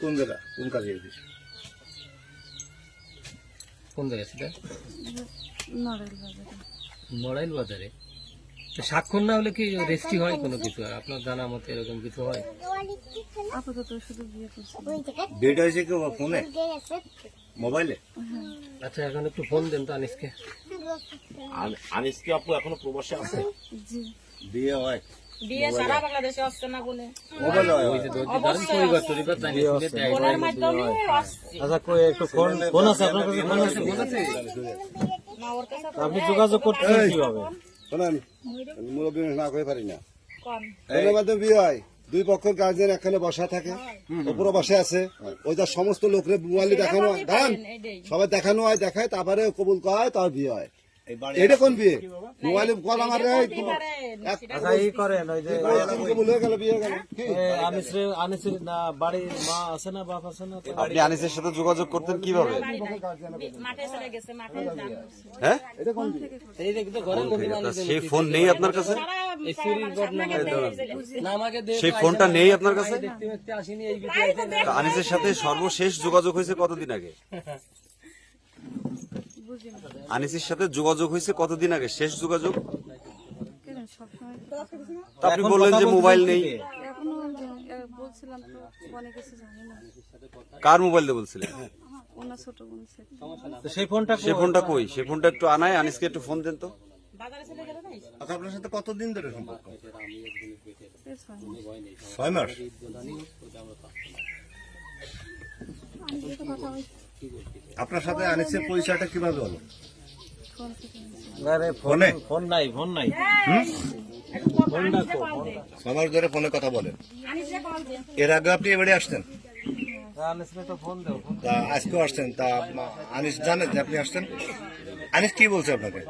কোন জায়গা? কোন কাজে অফিস কোন জায়গায় সেটা? নড়াইল বাজারে মরাইল বাজারে তো স্বাক্ষর না হলে কি রেজিস্ট্রি হয় কোনো কিছু? আর আপনার জানা মতে এরকম কিছু হয়? আপাতত শুধু বিয়ে করছিল বিয়েটা হয়েছে কি ফোনে? মোবাইলে? আচ্ছা এখন একটু ফোন দেন তো আনিসকে। আনিস কি আপু এখনও প্রবাসে আছে? জি। বিয়ে হয়? সারা বাংলাদেশে আসছে না বলে। হয় ফোনের মাধ্যমে আচ্ছা কই একটু ফোন ফোন আছে আপনার কাছে ফোন আছে? আছে? না ওর কাছে আপনি যোগাযোগ করতেছেন কীভাবে? শোনেন মুরব্বী না করে পারি না। ফোনের মাধ্যমে বিয়ে হয়। দুই পক্ষের গার্জেন এখানে বসা থাকে উপরে বসে আছে। ওই তার সমস্ত লোকরে মোবাইলে দেখানো হয়। দাঁড়ান সবাই দেখানো হয় দেখায় তারপরে কবুল করা হয় তার বিয়ে হয়। এটা কোন বিয়ে? মোবাইলে কল আমার আচ্ছা এই করেন ওই যে কবুল গেল বিয়ে গেল। কি? আনিসের না বাড়ির মা আছে না বাপ আছে না? আপনি আনিসের সাথে যোগাযোগ করতেন কীভাবে? মাঠে চলে গেছে মাঠে যান। এই দেখতে ঘরে সেই ফোন নেই আপনার কাছে? সেই ফোনটা নেই আপনার কাছে? আনিসের সাথে সর্বশেষ যোগাযোগ হয়েছে কতদিন আগে? আনিসের সাথে যোগাযোগ হয়েছে কতদিন আগে? শেষ যোগাযোগ? আপনি বললেন যে মোবাইল নেই। কার মোবাইল দিয়ে বলছিলেন? তো সেই ফোনটা সে ফোনটা কই? সে ফোনটা একটু আনায় আনিসকে একটু ফোন দেন তো। আচ্ছা আপনার সাথে কতদিন ধরে সম্পর্ক? ছয় মাস। আপনার সাথে আনিসের পরিচয়টা কীভাবে হলো? ফোন ফোনে? ফোন নাই ফোন নাই। ফোনটা কো ধরে ফোনে কথা বলেন। এর আগে আপনি এবারে আসতেন? ফোন তা আজকেও আসছেন তা আনিস জানেন যে আপনি আসছেন আনিস কি বলছে আপনাকে?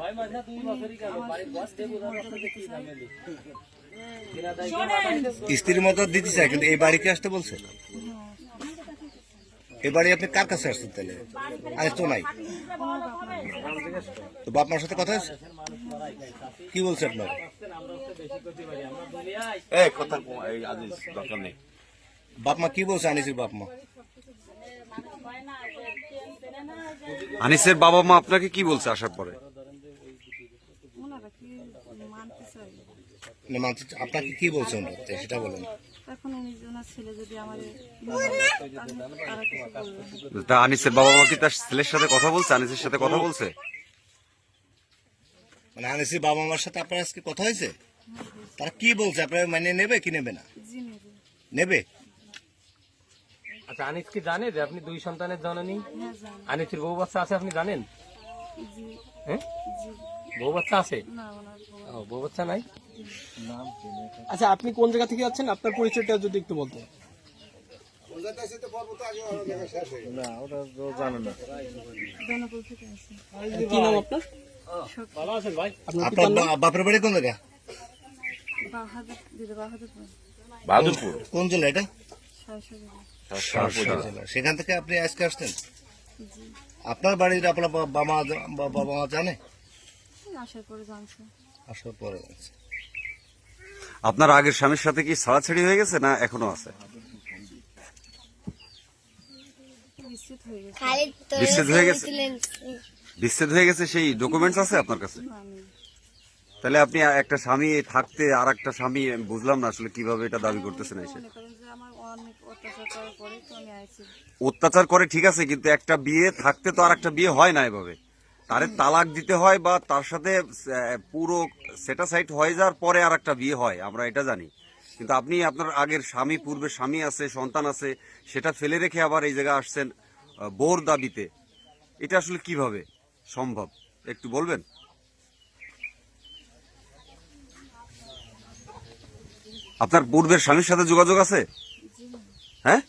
স্ত্রীর মতো দিতে চায় কিন্তু এই বাড়িতে আসতে বলছে? এই বাড়ি আপনি কার কাছে আসছেন তাহলে? আনিস তো নাই। তো বাপ মার সাথে কথা আছে কি বলছে আপনার? এই কথা এই আনিস দরকার নেই। বাপ মা কি বলছে আনিসের বাপ মা? আনিসের বাবা মা আপনাকে কি বলছে আসার পরে? আপনাকে কি বলছে সেটা বলেন। এখন ছেলে যদি। তা আনিসের বাবা মা কি তার ছেলের সাথে কথা বলছে? আনিসের সাথে কথা বলছে? মানে আনিসের বাবা মার সাথে আপনার আজকে কথা হয়েছে? তারা কি বলছে? আপনার মানে নেবে কি নেবে না? নেবে। নেবে? আচ্ছা আনিস কি জানে যে আপনি দুই সন্তানের জননী? হ্যাঁ জানি। আনিসের বউ বাচ্চা আছে আপনি জানেন? হ্যাঁ? বউ বাচ্চা আছে? ও বউ বাচ্চা নাই? আচ্ছা আপনি কোন জায়গা থেকে যাচ্ছেন? আপনার পরিচয়টা যদি একটু বলতেন। না ওটা জানে না। জনবল থেকে আছে কি নাম আপনার আপনার আপনার বা- বাপের বাড়ি কোন জায়গা? বাহাদুরপুর? কোন জেলা এটা। সেখান থেকে আপনি আজকে আসতেন? আপনার বাড়ির আপনার বাবা মা বাবা মা জানে? আসার পরে জানছে। আসার পরে জানছে। আপনার আগের স্বামীর সাথে কি ছাড়াছাড়ি হয়ে গেছে না এখনও আছে? নিশ্চিত হয়ে গেছে। বিচ্ছেদ হয়ে গেছে? বিচ্ছেদ হয়ে গেছে? সেই ডকুমেন্টস আছে আপনার কাছে? তাহলে আপনি একটা স্বামী থাকতে আর একটা স্বামী বুঝলাম না আসলে কীভাবে এটা দাবি করতেছেন এসে। আমার অনেক অত্যাচার করার পরে তো আমি আইছি। অত্যাচার করে ঠিক আছে কিন্তু একটা বিয়ে থাকতে তো আর একটা বিয়ে হয় না এভাবে। তারে তালাক দিতে হয় বা তার সাথে আহ, পুরো সেটা সাইট হয়ে যাওয়ার পরে আর একটা বিয়ে হয় আমরা এটা জানি। কিন্তু আপনি আপনার আগের স্বামী পূর্বে স্বামী আছে সন্তান আছে সেটা ফেলে রেখে আবার এই জায়গায় আসছেন আহ, বোর দাবিতে। এটা আসলে কীভাবে সম্ভব? একটু বলবেন? আপনার পূর্বের স্বামীর সাথে যোগাযোগ আছে? হ্যাঁ?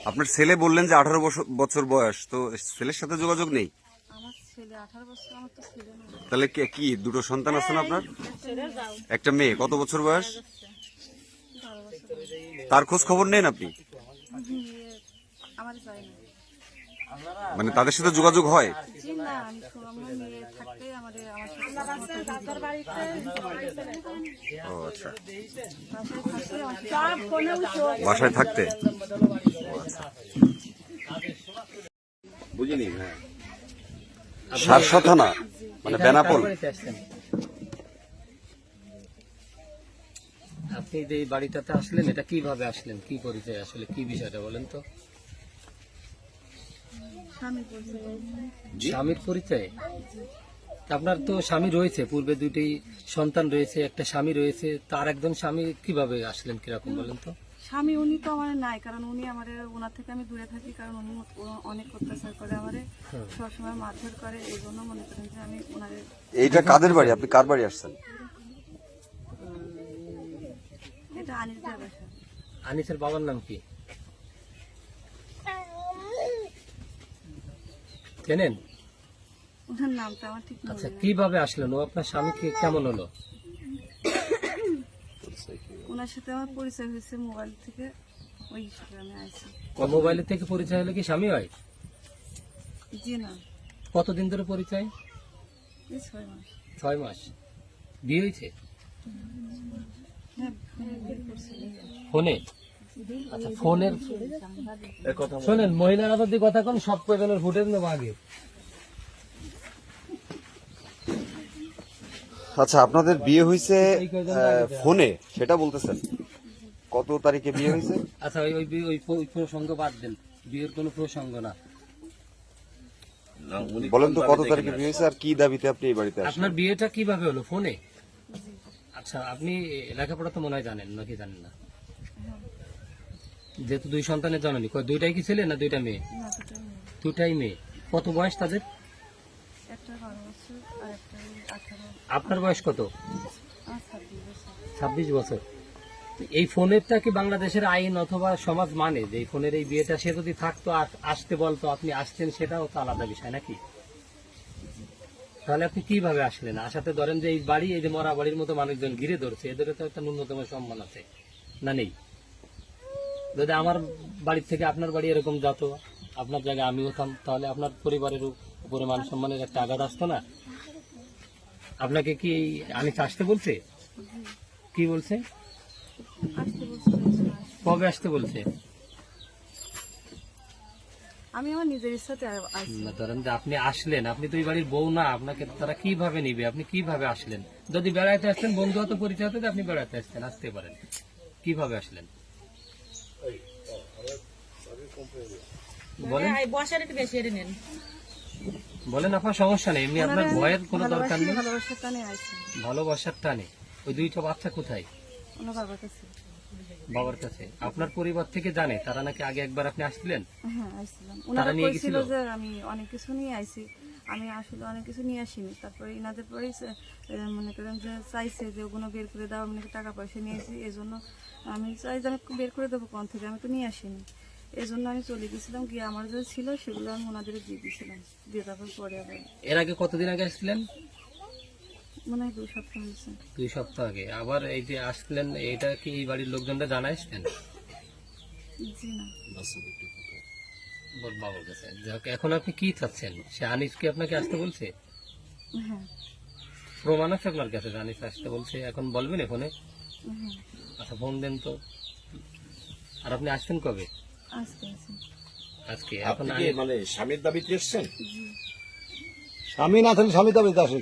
আপনার ছেলে বললেন যে আঠারো বছর বয়স তো ছেলের সাথে যোগাযোগ নেই? আমার ছেলে আঠারো বছর আমার তো ছেলে না তাহলে কে- কি দুটো সন্তান আছে না আপনার? একটা মেয়ে কত বছর বয়স? তার খোঁজ খবর নেন আপনি? মানে তাদের সাথে যোগাযোগ হয়? ও আচ্ছা বাসায় থাকতে? বুঝিনি হ্যাঁ। সারসা থানা মানে বেনাপোল? আপনি যে এই বাড়িটাতে আসলেন এটা কীভাবে আসলেন? কি পরিচয় আসলে? কি বিষয়টা বলেন তো? স্বামীর পরিচয়? আপনার তো স্বামী রয়েছে পূর্বে দুটি সন্তান রয়েছে একটা স্বামী রয়েছে তার একজন স্বামী কীভাবে আসলেন কীরকম বলেন তো? স্বামী উনি তো আমার নাই কারণ উনি আমার ওনার থেকে আমি দূরে থাকি কারণ উনি অনেক অত্যাচার করে আমারে সবসময় মারধর করে এই জন্য মনে করেন যে আমি ওনার এইটা কাদের বাড়ি? আপনি কার বাড়ি আসছেন? এটা আনিস দেওয়ার বাসা। আনিসের বাবার নাম কি? চেনেন? ওনার নামটা আমার ঠিক মনে আচ্ছা কীভাবে আসলেন? ও আপনার স্বামী কি কেমন হলো? ওনার সাথে আমার পরিচয় হয়েছে মোবাইল থেকে ওই আমি আইছি। মোবাইলের থেকে পরিচয় হলে কি স্বামী হয়? জি না। কতদিন ধরে পরিচয়? এই ছয় মাস। ছয় মাস। বিয়ে হয়েছে? হ্যাঁ। ফোনে? আচ্ছা ফোনের শোনেন মহিলারা যদি কথা কোন সব কয়জনের ফুটেজ নেব আগে। আচ্ছা আপনাদের বিয়ে হয়েছে ফোনে সেটা বলতেছেন। কত তারিখে বিয়ে হয়েছে আচ্ছা ওই ওই ওই প্রসঙ্গ বাদ দেন। বিয়ের কোনো প্রসঙ্গ না। বলেন তো কত তারিখে বিয়ে হয়েছে আর কি দাবিতে আপনি এই বাড়িতে আসেন আপনার বিয়েটা কীভাবে হলো ফোনে? আচ্ছা আপনি লেখাপড়া তো মনে হয় জানেন নাকি জানেন না? যেহেতু দুই সন্তানের জননী কয় দুইটাই কি ছেলে না দুইটা মেয়ে? না দুটো মেয়ে। দুটাই মেয়ে। কত বয়স তাদের একটা বারো বছর আর একটা ওই আঠারো আপনার বয়স কত? ছাব্বিশ বছর। এই ফোনেরটা কি বাংলাদেশের আইন অথবা সমাজ মানে? যে এই ফোনের এই বিয়েটা সে যদি থাকতো আসতে বলতো আপনি আসছেন সেটাও তো আলাদা বিষয় নাকি? তাহলে আপনি কীভাবে আসলেন? আসাতে ধরেন যে এই বাড়ি এই যে মরা বাড়ির মতো মানুষজন ঘিরে ধরছে এদের তো একটা ন্যূনতম সম্মান আছে না নেই? যদি আমার বাড়ির থেকে আপনার বাড়ি এরকম যেত আপনার জায়গায় আমি হতাম তাহলে আপনার পরিবারের উপরে মান সম্মানের একটা আঘাত আসতো না? আপনাকে কি আমি আসতে বলছে? কি বলছে। কবে আসতে বলছে? আমি আমার নিজের ইচ্ছাতে আ- আইছি না ধরেন যে আপনি আসলেন আপনি তো এই বাড়ির বউ না আপনাকে তারা কীভাবে নিবে? আপনি কীভাবে আসলেন? যদি বেড়াইতে আসতেন বন্ধু হতো পরিচয় হতো আপনি বেড়াতে আসতেন আসতে পারেন। কীভাবে আসলেন? বলেন। বসার একটু বেশি নেন। বলেন আপনার সমস্যা নেই এমনি আপনার ভয়ের কোনো দরকার নেই। ভালোবাসার টানে আইছি। ভালোবাসার টানে। ওই দুইটা বাচ্চা কোথায়? ওনার বাবার কাছে। বাবার কাছে। আপনার পরিবার থেকে জানে তারা নাকি আগে একবার আপনি আসছিলেন? হ্যাঁ ওনারা নিয়ে? যে আমি অনেক কিছু নিয়ে আইছি। আমি আসলে অনেক কিছু নিয়ে আসিনি। তারপরে ইনাদের পরেই মনে করেন যে চাইছে যে ওগুলো বের করে দাও। আমি টাকা পয়সা নিয়েছি এই জন্য আমি চাই যে আমি বের করে দেবো কোন থেকে? আমি তো নিয়ে আসিনি। এই জন্য আমি চলে গেছিলাম গিয়ে আমার যে ছিল সেগুলো আমি ওনাদের দিয়ে দিয়েছিলাম। দিয়ে তারপর পরে আবার এর আগে কতদিন আগে আসছিলেন? মনে হয় দুই সপ্তাহ হয়েছে। দুই সপ্তাহ আগে। আবার এই যে এটা কি এই বাড়ির লোকজনরা জানাইছেন জি না। বল বাবার কাছে। যাক, এখন আপনি কি চাচ্ছেন? সে আনিস কি আপনাকে আসতে বলছে? হ্যাঁ। প্রমাণ আছে আপনার কাছে যে আনিস আসতে বলছে? এখন বলবেন এখানে হ্যাঁ। আচ্ছা ফোন দেন তো। আর আপনি আসছেন কবে? আজকে আপনি কি মানে স্বামীর দাবিতে এসছেন? স্বামী না থাকলে স্বামী দাবিতে আসে